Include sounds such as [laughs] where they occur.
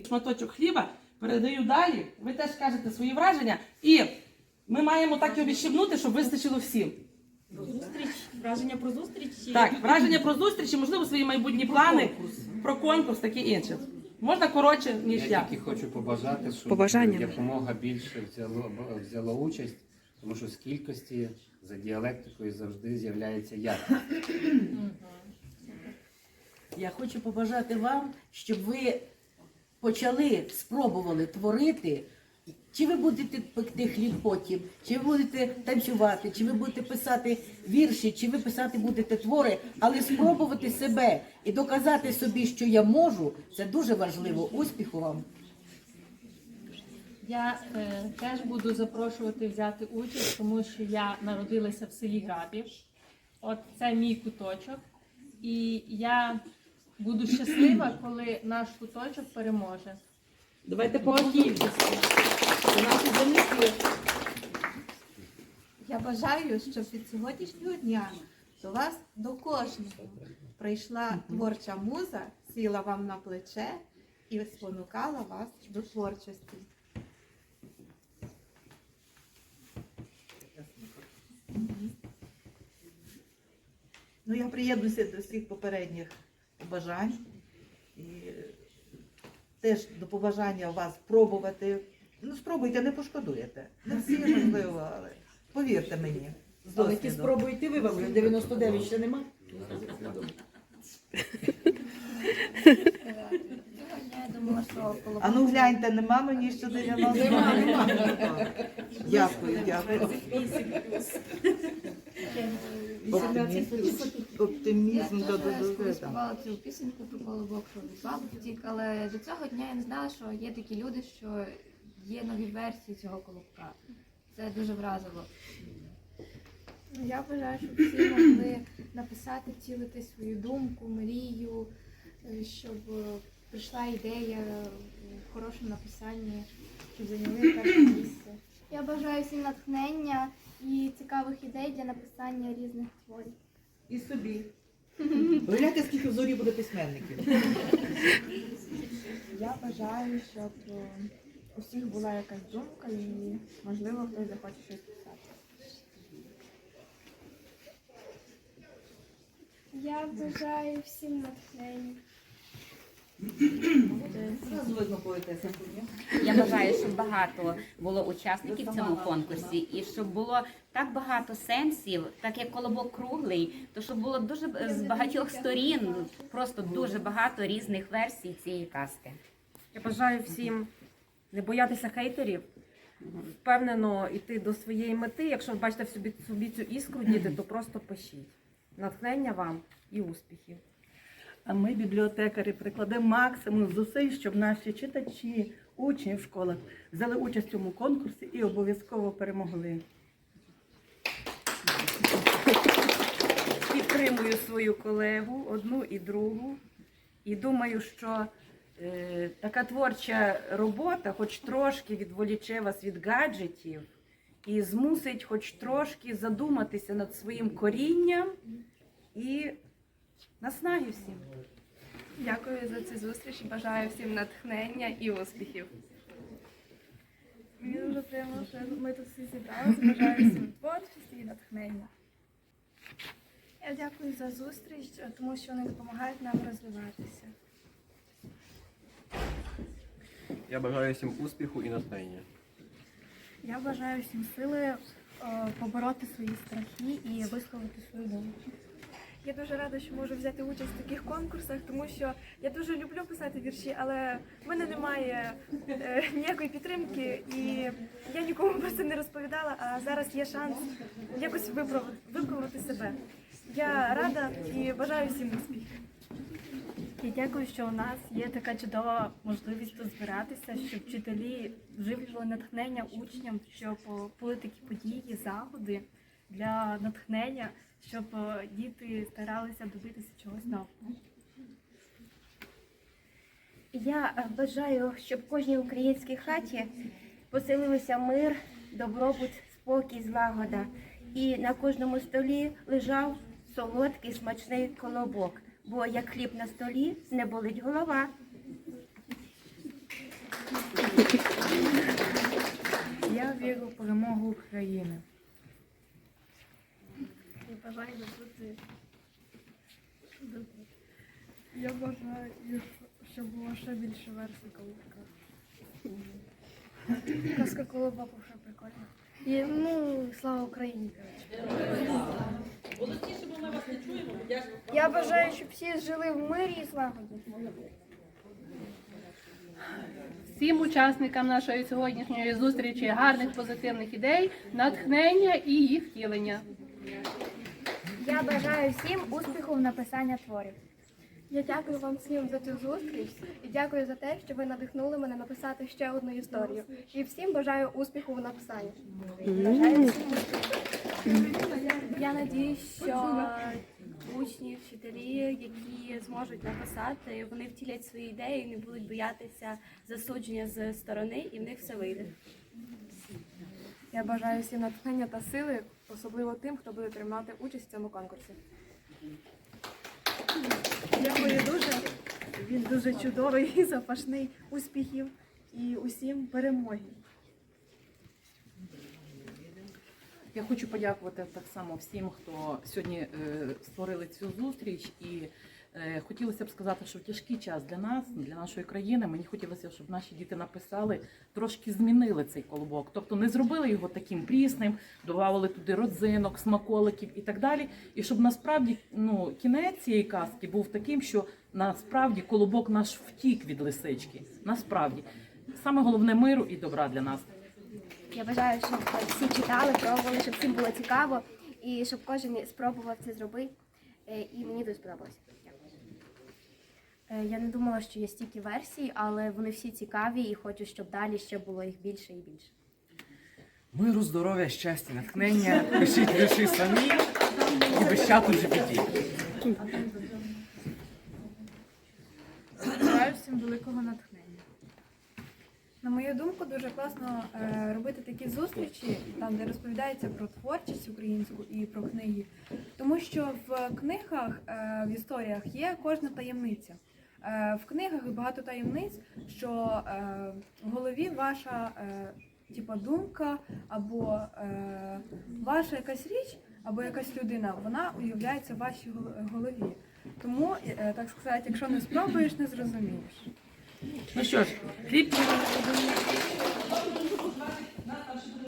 і шматочок хліба, передаю далі. Ви теж кажете свої враження. І ми маємо так його відщебнути, щоб вистачило всім. Зустріч, враження про зустріч. Так, враження про зустрічі, можливо, свої майбутні плани, про конкурс, таке інше. Можна коротше, ніж Я я. тільки хочу побажати, щоб Побажання. якомога більше взяло, взяло участь, тому що з кількості за діалектикою завжди з'являється якість. Я хочу побажати вам, щоб ви почали, спробували творити. Чи ви будете пекти хліб потім, чи ви будете танцювати, чи ви будете писати вірші, чи ви писати будете твори, але спробувати себе і доказати собі, що я можу, це дуже важливо. Успіху вам! Я е, теж буду запрошувати взяти участь, тому що я народилася в селі Грабів. От це мій куточок. І я буду щаслива, коли наш куточок переможе. Давайте по кількості. Наші земляки. Я бажаю, щоб від сьогоднішнього дня до вас до кожного прийшла творча муза, сіла вам на плече і спонукала вас до творчості. Ну, я приєднуюся до всіх попередніх побажань. І теж до побажання вас пробувати. Ну, спробуйте, не пошкодуєте. Не всі можливо, але повірте мені. З Але ті досвіду. спробуйте вам 99 ще нема. [laughs] думала, що коло А ну гляньте, нема мені що 90. Нема, нема. Дякую, дякую. Оптимізм, оптимізм да, да. співала цю пісеньку про колобок, що від бабу втік, але до цього дня я не знала, що є такі люди, що є нові версії цього колобка. Це дуже вразило. Я бажаю, щоб всі могли написати, втілити свою думку, мрію, е, щоб е, прийшла ідея в хорошому написанні, щоб зайняли перше місце. Я бажаю всім натхнення і цікавих ідей для написання різних творів. І собі. [laughs] Гляньте, скільки в зорі буде письменників. Я бажаю, щоб у всіх була якась думка і, можливо, хтось захоче щось писати. Я бажаю всім натхнення. Я бажаю, щоб багато було учасників в цьому конкурсі, і щоб було так багато сенсів, так як колобок круглий, то щоб було дуже з багатьох сторін, просто дуже багато різних версій цієї казки. Я бажаю всім не боятися хейтерів, впевнено йти до своєї мети. Якщо ви бачите в собі, собі цю іскру, діти, то просто пишіть. Натхнення вам і успіхів. А ми, бібліотекарі, прикладемо максимум зусиль, щоб наші читачі, учні в школах взяли участь в цьому конкурсі і обов'язково перемогли. Підтримую свою колегу, одну і другу, і думаю, що е, така творча робота, хоч трошки відволіче вас від гаджетів і змусить хоч трошки задуматися над своїм корінням і наснаги всім. Дякую за цю зустріч і бажаю всім натхнення і успіхів. Мені дуже приємно, що ми тут всі зібралися. Бажаю всім творчості і натхнення. Я дякую за зустріч, тому що вони допомагають нам розвиватися. Я бажаю всім успіху і натхнення. Я бажаю всім сили е, побороти свої страхи і висловити свою думку. Я дуже рада, що можу взяти участь в таких конкурсах, тому що я дуже люблю писати вірші, але в мене немає е, ніякої підтримки, і я нікому про це не розповідала. А зараз є шанс якось виправити, виправити себе. Я рада і бажаю всім успіхів. Я дякую, що у нас є така чудова можливість тут збиратися, щоб вчителі вживлювали натхнення учням, щоб були такі події, заходи для натхнення, щоб е, діти старалися добитися чогось нового. Я е, бажаю, щоб в кожній українській хаті поселилися мир, добробут, спокій, злагода. І на кожному столі лежав солодкий смачний колобок. Бо як хліб на столі не болить голова. Я вірю в перемогу України. Я бажаю бути. Я бажаю, щоб було ще більше версій колобка. Казка колобок вже прикольна. І, ну, слава Україні, коротше. Я бажаю, щоб всі жили в мирі і злагоді. Всім учасникам нашої сьогоднішньої зустрічі гарних позитивних ідей, натхнення і їх втілення. Я бажаю всім успіху в написанні творів. Я дякую вам всім за цю зустріч і дякую за те, що ви надихнули мене написати ще одну історію. І всім бажаю успіху в написанні. Бажаю всім. Я надіюсь, що учні, вчителі, які зможуть написати, вони втілять свої ідеї, не будуть боятися засудження з сторони, і в них все вийде. Я бажаю всім натхнення та сили, особливо тим, хто буде приймати участь в цьому конкурсі. Дякую дуже. Він дуже чудовий і [laughs] запашний. Успіхів і усім перемоги. Я хочу подякувати так само всім, хто сьогодні е, створили цю зустріч. І хотілося б сказати, що тяжкий час для нас, для нашої країни, мені хотілося, щоб наші діти написали, трошки змінили цей колобок. Тобто не зробили його таким прісним, додавали туди родзинок, смаколиків і так далі. І щоб насправді ну, кінець цієї казки був таким, що насправді колобок наш втік від лисички. Насправді. Саме головне миру і добра для нас. Я бажаю, щоб всі читали, пробували, щоб всім було цікаво і щоб кожен спробував це зробити. Е, І мені дуже сподобалося. Е, Я не думала, що є стільки версій, але вони всі цікаві і хочу, щоб далі ще було їх більше і більше. Миру, здоров'я, щастя, натхнення. Пишіть вірші самі і без чату GPT. Бажаю всім великого натхнення. На мою думку, дуже класно е, робити такі зустрічі, там де розповідається про творчість українську і про книги. Тому що в книгах, е, в історіях є кожна таємниця. Е, в книгах багато таємниць, що е, в голові ваша е, типа думка або е, ваша якась річ, або якась людина, вона уявляється в вашій голові. Тому, е, так сказати, якщо не спробуєш, не зрозумієш. Ну що ж, хліб.